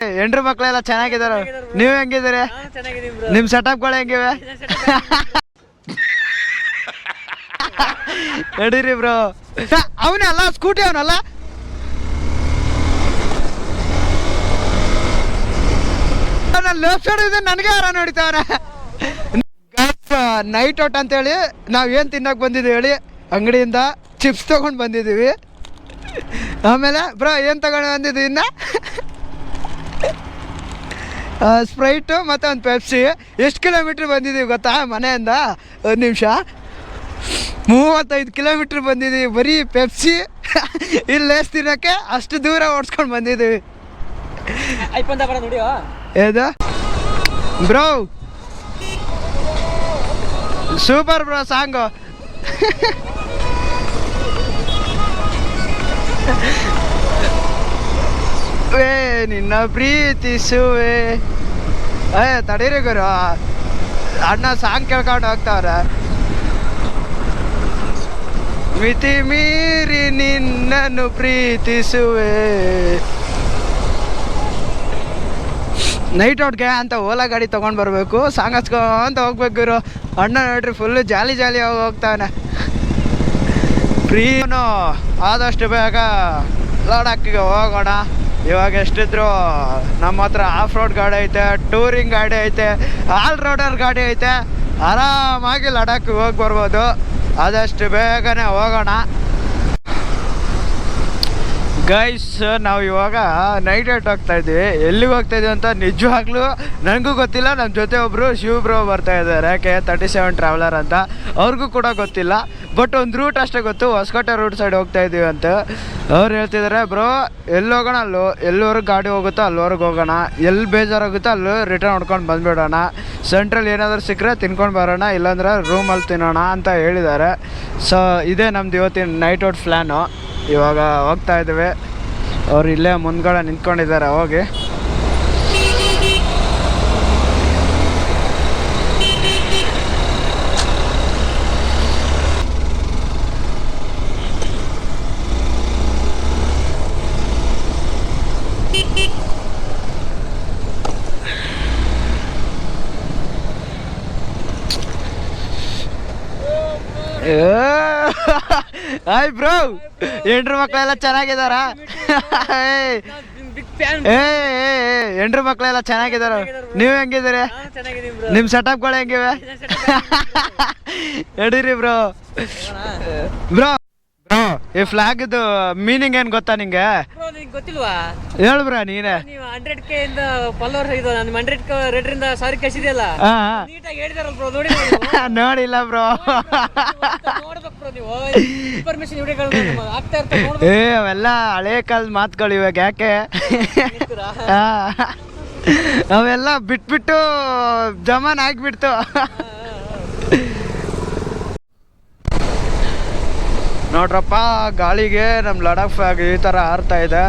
ಹೆಂಡ್ರು ಮಕ್ಳೆಲ್ಲ ಚೆನ್ನಾಗಿದಾರ? ನೀವ್ ಹೆಂಗಿದ್ದೀರಿ? ನಿಮ್ ಸೆಟಪ್ಗಳು ಹೆಂಗಿವೆ? ನಡೀರಿ ಬ್ರೋ. ಅವನಲ್ಲ ಸ್ಕೂಟಿ ಅವನಲ್ಲ ಲೆಫ್ಟ್ ಸೈಡ್ ಇದೆ ನನಗೆ ಯಾರ ನೋಡಿತಾವ್ರೆ ನೈಟ್ ಔಟ್ ಅಂತೇಳಿ ನಾವ್ ಏನ್ ತಿನ್ನಕ್ ಬಂದಿದ್ದೀವಿ ಹೇಳಿ? ಅಂಗಡಿಯಿಂದ ಚಿಪ್ಸ್ ತಗೊಂಡ್ ಬಂದಿದ್ದೀವಿ. ಆಮೇಲೆ ಬ್ರೋ ಏನ್ ತಗೊಂಡ್ ಬಂದಿದ್ದೀವಿ ಇನ್ನ? ಸ್ಪ್ರೈಟು ಮತ್ತು ಒಂದು ಪೆಪ್ಸಿ ಎಷ್ಟು ಕಿಲೋಮೀಟ್ರ್ ಬಂದಿದ್ದೀವಿ ಗೊತ್ತಾ ಮನೆಯಿಂದ? ಒಂದು ನಿಮಿಷ. ಮೂವತ್ತೈದು ಕಿಲೋಮೀಟ್ರ್ ಬಂದಿದ್ದೀವಿ ಬರೀ ಪೆಪ್ಸಿ ಇಲ್ಲಿ ಎಷ್ಟು ತಿನ್ನೋಕ್ಕೆ ಅಷ್ಟು ದೂರ ಓಡಿಸ್ಕೊಂಡು ಬಂದಿದ್ದೀವಿ ಏದು? ಬ್ರೋ. Super bro song. ಏ ನಿನ್ನ ಪ್ರೀತಿಸುವೆ ಏ, ತಡೀರಿ ಗುರು. ಅಣ್ಣ ಸಾಂಗ್ ಕೇಳ್ಕೊಂಡು ಹೋಗ್ತಾವ್ರೆ. ಮಿತಿ ಮೀರಿ ನಿನ್ನನ್ನು ಪ್ರೀತಿಸುವೆ. ನೈಟ್ ಔಟ್ಗೆ ಅಂತ ಓಲಾ ಗಾಡಿ ತೊಗೊಂಡು ಬರಬೇಕು. ಸಾಂಗ್ ಹಚ್ಕೊಂತ ಹೋಗ್ಬೇಕು ಗುರು. ಅಣ್ಣ ನೋಡ್ರಿ ಫುಲ್ಲು ಜಾಲಿ ಜಾಲಿ ಹೋಗಿ ಹೋಗ್ತಾನೆ. ಫ್ರೀನು ಆದಷ್ಟು ಬೇಗ ಲಡಾಖಿಗೆ ಹೋಗೋಣ. ಇವಾಗ ಎಷ್ಟಿದ್ರು, ನಮ್ಮ ಹತ್ರ ಆಫ್ ರೋಡ್ ಗಾಡಿ ಐತೆ, ಟೂರಿಂಗ್ ಗಾಡಿ ಐತೆ ಆಲ್ ರೋಡರ್ ಗಾಡಿ ಐತೆ. ಆರಾಮಾಗಿ ಲಡಾಖಿಗೆ ಹೋಗಿ ಬರ್ಬೋದು. ಆದಷ್ಟು ಬೇಗನೆ ಹೋಗೋಣ. ಗೈಸ್ ನಾವು ಇವಾಗ ನೈಟ್ ಔಟ್ ಹೋಗ್ತಾ ಇದ್ದೀವಿ. ಎಲ್ಲಿಗೆ ಹೋಗ್ತಾ ಇದೀವಿ ಅಂತ ನಿಜವಾಗ್ಲೂ ನನಗೂ ಗೊತ್ತಿಲ್ಲ. ನಮ್ಮ ಜೊತೆ ಒಬ್ಬರು ಶಿವ ಬ್ರೋ ಬರ್ತಾ ಇದ್ದಾರೆ ಯಾಕೆ ತರ್ಟಿ ಸೆವೆನ್ ಟ್ರಾವೆಲರ್ ಅಂತ. ಅವ್ರಿಗೂ ಕೂಡ ಗೊತ್ತಿಲ್ಲ. ಬಟ್ ಒಂದು ರೂಟ್ ಅಷ್ಟೇ ಗೊತ್ತು, ಹೊಸಕೋಟೆ ರೂಟ್ ಸೈಡ್ ಹೋಗ್ತಾ ಇದೀವಿ ಅಂತ. ಅವ್ರು ಹೇಳ್ತಿದ್ದಾರೆ, ಬ್ರೋ ಎಲ್ಲಿ ಹೋಗೋಣ? ಅಲ್ಲೋ ಎಲ್ಲಿವರೆಗೆ ಗಾಡಿ ಹೋಗುತ್ತೋ ಅಲ್ಲಿವರೆಗೆ ಹೋಗೋಣ. ಎಲ್ಲಿ ಬೇಜಾರಾಗುತ್ತೋ, ಅಲ್ಲೂ ರಿಟರ್ನ್ ಹೊಡ್ಕೊಂಡು ಬಂದ್ಬಿಡೋಣ. ಸೆಂಟ್ರಲ್ ಏನಾದರೂ ಸಿಕ್ಕರೆ ತಿನ್ಕೊಂಡು ಬರೋಣ, ಇಲ್ಲಾಂದ್ರೆ ರೂಮಲ್ಲಿ ತಿನ್ನೋಣ, ಅಂತ ಹೇಳಿದ್ದಾರೆ. ಸೊ ಇದೇ ನಮ್ದು ಇವತ್ತಿನ ನೈಟ್ ಔಟ್ ಪ್ಲ್ಯಾನು ಇವಾಗ ಹೋಗ್ತಾ ಇದ್ದೇವೆ. ಅವ್ರು ಇಲ್ಲೇ ಮುಂದ್ಗಡೆ ನಿಂತ್ಕೊಂಡಿದ್ದಾರೆ ಹೋಗಿ. ಹಾಯ್ ಬ್ರೋ ಹೆಂಡ್ರು ಮಕ್ಕಳೆಲ್ಲ ಚೆನ್ನಾಗಿದಾರ ಏ ಹೆಂಡ್ರು ಮಕ್ಕಳೆಲ್ಲ ಚೆನ್ನಾಗಿದಾರ ನೀವು ಹೆಂಗಿದ್ದೀರಿ? ಚೆನ್ನಾಗಿದ್ದೀನಿ ಬ್ರೋ ನಿಮ್ ಸೆಟಪ್ಗಳು ಹೆಂಗಿವೆ? ಎಡಿರಿ ಬ್ರೋ ಬ್ರೋ ಬ್ರೋ ಈ ಫ್ಲಾಗ್ ಇದು ಮೀನಿಂಗ್ ಏನ್ ಗೊತ್ತಾ ನಿಂಗೆ? ಬ್ರೋ ನಿಂಗೆ ಗೊತ್ತಿಲ್ವಾ? ಹೇಳು ಬ್ರೋ ನೀನೆ. ನೀವು ಹಂಡ್ರೆಡ್ ಕೆ ಇಂದ ಫಾಲೋವರ್ಸ್ ಇದು ನಾನು ಹಂಡ್ರೆಡ್ ಕೆ ರೇಟ್ರಿಂದ ಸಾರಿ ಕಳಿಸಿದೆಯಲ್ಲ? ಹಾ ನೀಟಾಗಿ ಹೇಳಿದಾರಲ್ಲ ಬ್ರೋ ನೋಡಿ ಹಾ. ನೋಡಿಲ್ಲ ಬ್ರೋ. ನೋಡ್ಬೇಕು ಬ್ರೋ ನೀವು. ಇನ್ಫಾರ್ಮೇಶನ್ ವಿಡಿಯೋಗಳನ್ನ ಆಗ್ತಾ ಇರ್ತಾರೆ ನೋಡ್ಬೇಕು. ಏ ಅವೆಲ್ಲ ಹಳೆ ಕಾಲದ ಮಾತುಗಳು ಇವಾಗ ಯಾಕೆ? ಅವೆಲ್ಲ ಬಿಟ್ಬಿಟ್ಟು ಜಮಾನ್ ಆಗ್ಬಿಡ್ತು. ನೋಡ್ರಪ್ಪ, ಗಾಳಿಗೆ ನಮ್ಮ ಲಡಾಖ್ ಫ್ಲಾಗ್ ಈ ಥರ ಹಾರ್ತಾ ಇದೆ.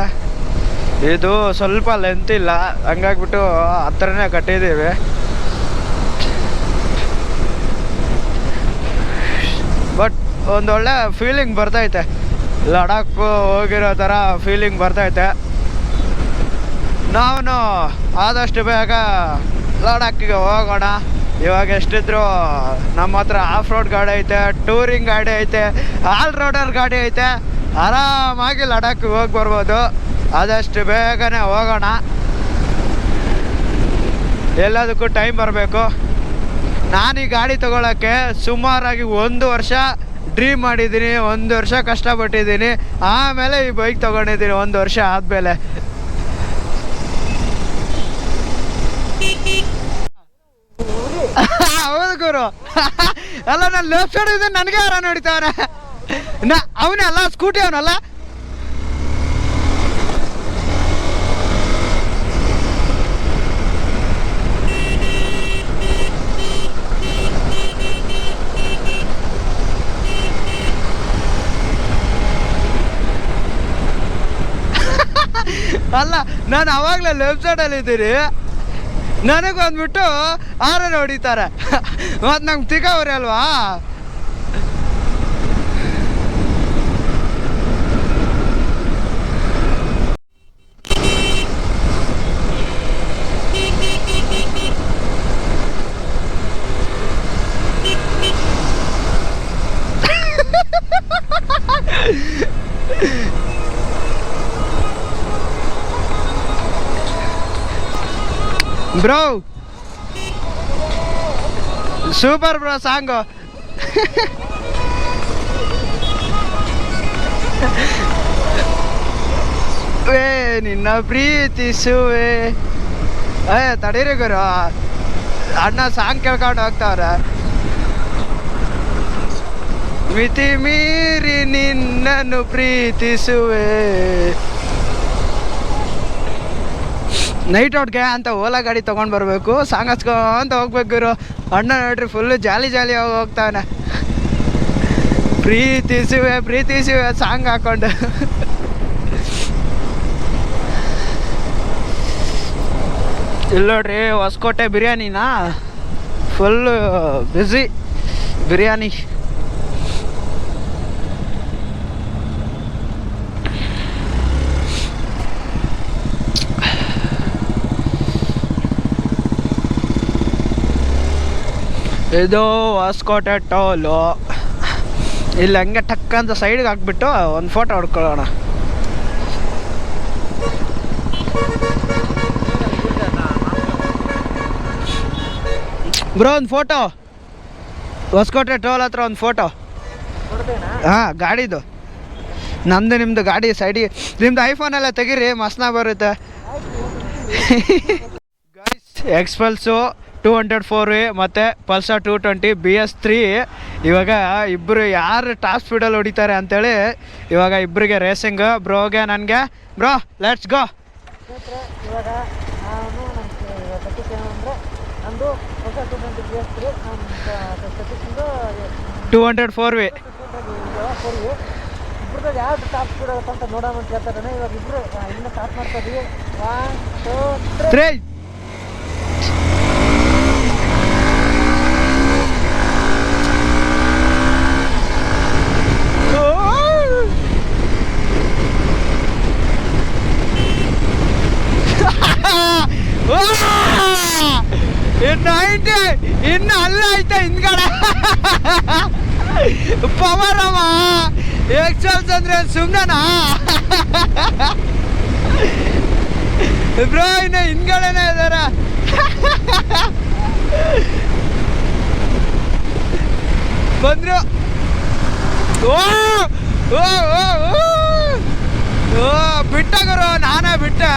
ಇದು ಸ್ವಲ್ಪ ಲೆಂತ್ ಇಲ್ಲ, ಹಂಗಾಗ್ಬಿಟ್ಟು ಹತ್ರನೇ ಕಟ್ಟಿದ್ದೀವಿ. ಬಟ್ ಒಂದೊಳ್ಳೆ ಫೀಲಿಂಗ್ ಬರ್ತೈತೆ. ಲಡಾಖ್ ಹೋಗಿರೋ ಥರ ಫೀಲಿಂಗ್ ಬರ್ತೈತೆ. ನಾವು ಆದಷ್ಟು ಬೇಗ ಲಡಾಖಿಗೆ ಹೋಗೋಣ. ಇವಾಗ ಎಷ್ಟಿದ್ರು ನಮ್ಮ ಹತ್ರ ಆಫ್ ರೋಡ್ ಗಾಡಿ ಐತೆ, ಟೂರಿಂಗ್ ಗಾಡಿ ಐತೆ ಆಲ್ ರೋಡರ್ ಗಾಡಿ ಐತೆ. ಆರಾಮಾಗಿ ಲಡಾಖ್ ಹೋಗಿ ಬರ್ಬೋದು. ಆದಷ್ಟು ಬೇಗನೆ ಹೋಗೋಣ. ಎಲ್ಲದಕ್ಕೂ ಟೈಮ್ ಬರಬೇಕು. ನಾನು ಈ ಗಾಡಿ ತೊಗೊಳಕ್ಕೆ ಸುಮಾರಾಗಿ ಒಂದು ವರ್ಷ ಡ್ರೀಮ್ ಮಾಡಿದ್ದೀನಿ, ಒಂದು ವರ್ಷ ಕಷ್ಟಪಟ್ಟಿದ್ದೀನಿ. ಆಮೇಲೆ ಈ ಬೈಕ್ ತೊಗೊಂಡಿದ್ದೀನಿ, ಒಂದು ವರ್ಷ ಆದಮೇಲೆ. ಅಲ್ಲ, ನಾನು ಲೆಫ್ಟ್ ಸೈಡ್ ಇದೆ, ನನಗೆ ಯಾರ ನೋಡಿತವ್ರ ನಾ ಅಲ್ಲ ಸ್ಕೂಟಿ ಅವನಲ್ಲ? ಅಲ್ಲ, ನಾನು ಅವಾಗಲೇ ಲೆಫ್ಟ್ ಸೈಡಲ್ಲಿ ಇದ್ದೀನಿ. ನನಗೆ ಬಂದ್ಬಿಟ್ಟು ಆರ ಹೊಡಿತಾರೆ. ಮತ್ತು ನಂಗೆ ತಿಕ್ಕವ್ರೆ ಅಲ್ವಾ? ಬ್ರೋ. Super bro song. ಏ, ನಿನ್ನ ಪ್ರೀತಿಸುವೆ. ಏ, ತಡೀರಿ ಗುರು. ಅಣ್ಣ ಸಾಂಗ್ ಕೇಳ್ಕೊಂಡು ಹೋಗ್ತಾವ್ರ. ಮಿತಿ ಮೀರಿ ನಿನ್ನನ್ನು ಪ್ರೀತಿಸುವೆ. ನೈಟ್ ಔಟ್ಗೆ ಅಂತ ಓಲಾ ಗಾಡಿ ತೊಗೊಂಡು ಬರಬೇಕು. ಸಾಂಗ್ ಹಚ್ಕೊಂತ ಹೋಗ್ಬೇಕು ಗುರು. ಅಣ್ಣ ನೋಡ್ರಿ ಫುಲ್ಲು ಜಾಲಿ ಜಾಲಿ ಹೋಗಿ ಹೋಗ್ತಾವನೆ. ಪ್ರೀತಿಸುವೆ ಪ್ರೀತಿಸುವೆ ಸಾಂಗ್ ಹಾಕೊಂಡು. ಇಲ್ಲಿ ನೋಡ್ರಿ, ಹೊಸಕೋಟೆ ಬಿರಿಯಾನಿನ? Full busy biryani. ಇದು ಹೊಸಕೋಟೆ ಟೋಲು ಇಲ್ಲಿ ಹಂಗೆ ಟಕ್ ಅಂತ ಸೈಡ್ಗೆ ಹಾಕ್ಬಿಟ್ಟು ಒಂದು ಫೋಟೋ ಹೊಡ್ಕೊಳ್ಳೋಣ. ಬ್ರೋ, ಒಂದು ಫೋಟೋ ಹೊಸ್ಕೋಟೆ ಟೋಲ್ ಹತ್ರ ಒಂದು ಫೋಟೋ ಹಾಂ, ಗಾಡಿದು. ನಮ್ಮದು ನಿಮ್ಮದು ಗಾಡಿ ಸೈಡಿಗೆ ನಿಮ್ದು ಐಫೋನೆಲ್ಲ ತೆಗೀರಿ ಮಸ್ನ ಬರುತ್ತೆ. Xpulse two hundred four V ಮತ್ತು Pulsar two twenty B S three ಇವಾಗ ಇಬ್ಬರು ಯಾರು ಟಾಪ್ ಸ್ಪೀಡಲ್ಲಿ ಹೊಡಿತಾರೆ ಅಂತೇಳಿ ಇವಾಗ ಇಬ್ಬರಿಗೆ ರೇಸಿಂಗ್ ಬ್ರೋಗೆ ನನಗೆ? ಬ್ರೋ ಲೆಟ್ಸ್ ಗೋ ಇವಾಗ ನಾನು ಟೂ ಹಂಡ್ರೆಡ್ ಫೋರ್ ವಿ ಇಬ್ಬರದಾಗ ಯಾವ್ದು ಟಾಪ್ ಸ್ಪೀಡ್ ಆಗುತ್ತೆ ಅಂತ ನೋಡೋಣ ಅಂತ ಹೇಳ್ತಾರೆ ಇವಾಗ ಇಬ್ಬರು ಇನ್ನು ಸ್ಟಾರ್ಟ್ ಮಾಡ್ತಾ ಇದೀವಿ. ಒನ್ ಟೂ ತ್ರೀ ತ್ರೀ ಇನ್ನು ಐತೆ ಇನ್ನು ಅಲ್ಲ ಐತೆ ಹಿಂದ್ಗಡೆ. ಪವರ್ ಅವ ಎಕ್ಸಲ್ಸ್ ಅಂದ್ರೆ ಸುಮ್ಮನಾ ಬ್ರೋ, ಇನ್ನು ಹಿಂದ್ಗಡೆನೇ ಇದಾರ. ಬಂದ್ರು. ಓ ಓ. ಓ, ಬಿಟ್ಟ ಗುರು, ನಾನೇ ಬಿಟ್ಟೆ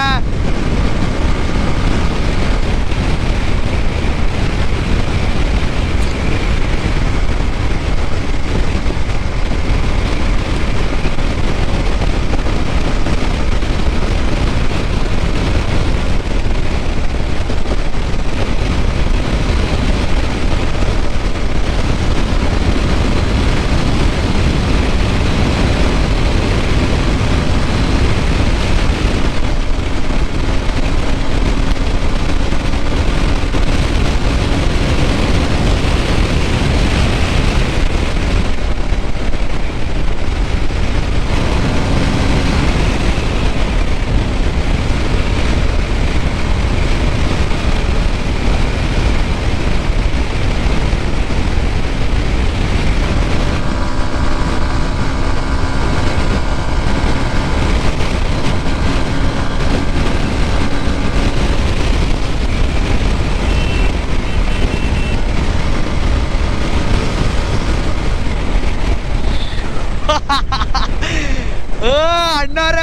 ಓ ಅಣ್ಣವ್ರ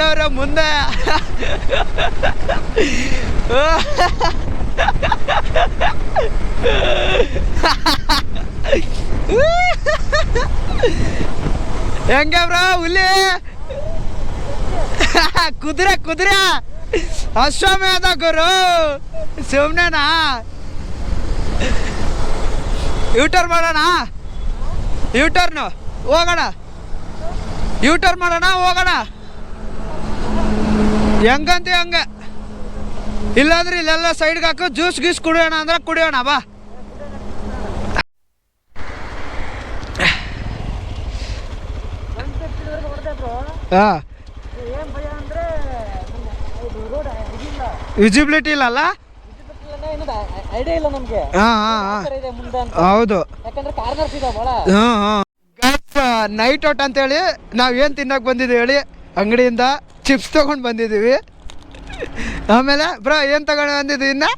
ಅಣ್ಣವ್ರ ಮುಂದೆ. ಹೆಂಗೆ ಬ್ರೋ ಹುಲಿ? ಕುದುರೆ ಕುದುರೆ. ಅಶ್ವಮೇಧ ಗುರು. ಸುಮ್ನೆನಾ? ಯೂಟರ್ ಮಾಡೋಣ? ಯೂಟರ್ನು ಹೋಗೋಣ. ಯೂಟರ್ ಮಾಡೋಣ? ಹೋಗೋಣ. ಹೆಂಗಂತ ಹಂಗೆ? ಇಲ್ಲಾಂದ್ರೆ ಇಲ್ಲೆಲ್ಲ ಸೈಡ್ಗೆ ಹಾಕು ಜ್ಯೂಸ್ ಗೀಸ್ ಕುಡಿಯೋಣ ಅಂದ್ರೆ ಕುಡಿಯೋಣ, ಬಾ. ಹಾಂ. ವಿಸಿಬಿಲಿಟಿ ಇಲ್ಲಲ್ಲ ಹೌದು. ನೈಟ್ ಔಟ್ ಅಂತೇಳಿ ನಾವು ಏನು ತಿನ್ನಕ್ಕೆ ಬಂದಿದ್ದೀವಿ ಹೇಳಿ ಅಂಗಡಿಯಿಂದ? ಚಿಪ್ಸ್ ತೊಗೊಂಡು ಬಂದಿದ್ದೀವಿ ಆಮೇಲೆ ಬ್ರೋ ಏನು ತಗೊಂಡು ಬಂದಿದ್ದೀವಿ ಇನ್ನ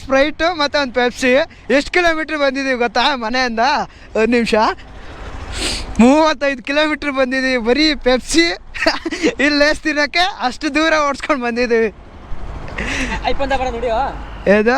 ಸ್ಪ್ರೈಟು ಮತ್ತು ಒಂದು ಪೆಪ್ಸಿ ಎಷ್ಟು ಕಿಲೋಮೀಟ್ರ್ ಬಂದಿದ್ದೀವಿ ಗೊತ್ತಾ ಮನೆಯಿಂದ ಒಂದು ನಿಮಿಷ ಮೂವತ್ತೈದು ಕಿಲೋಮೀಟ್ರ್ ಬಂದಿದ್ದೀವಿ ಬರೀ ಪೆಪ್ಸಿ ಇಲ್ಲಿ ತಿನ್ನೋಕ್ಕೆ ಅಷ್ಟು ದೂರ ಓಡಿಸ್ಕೊಂಡು ಬಂದಿದ್ದೀವಿ ಏದು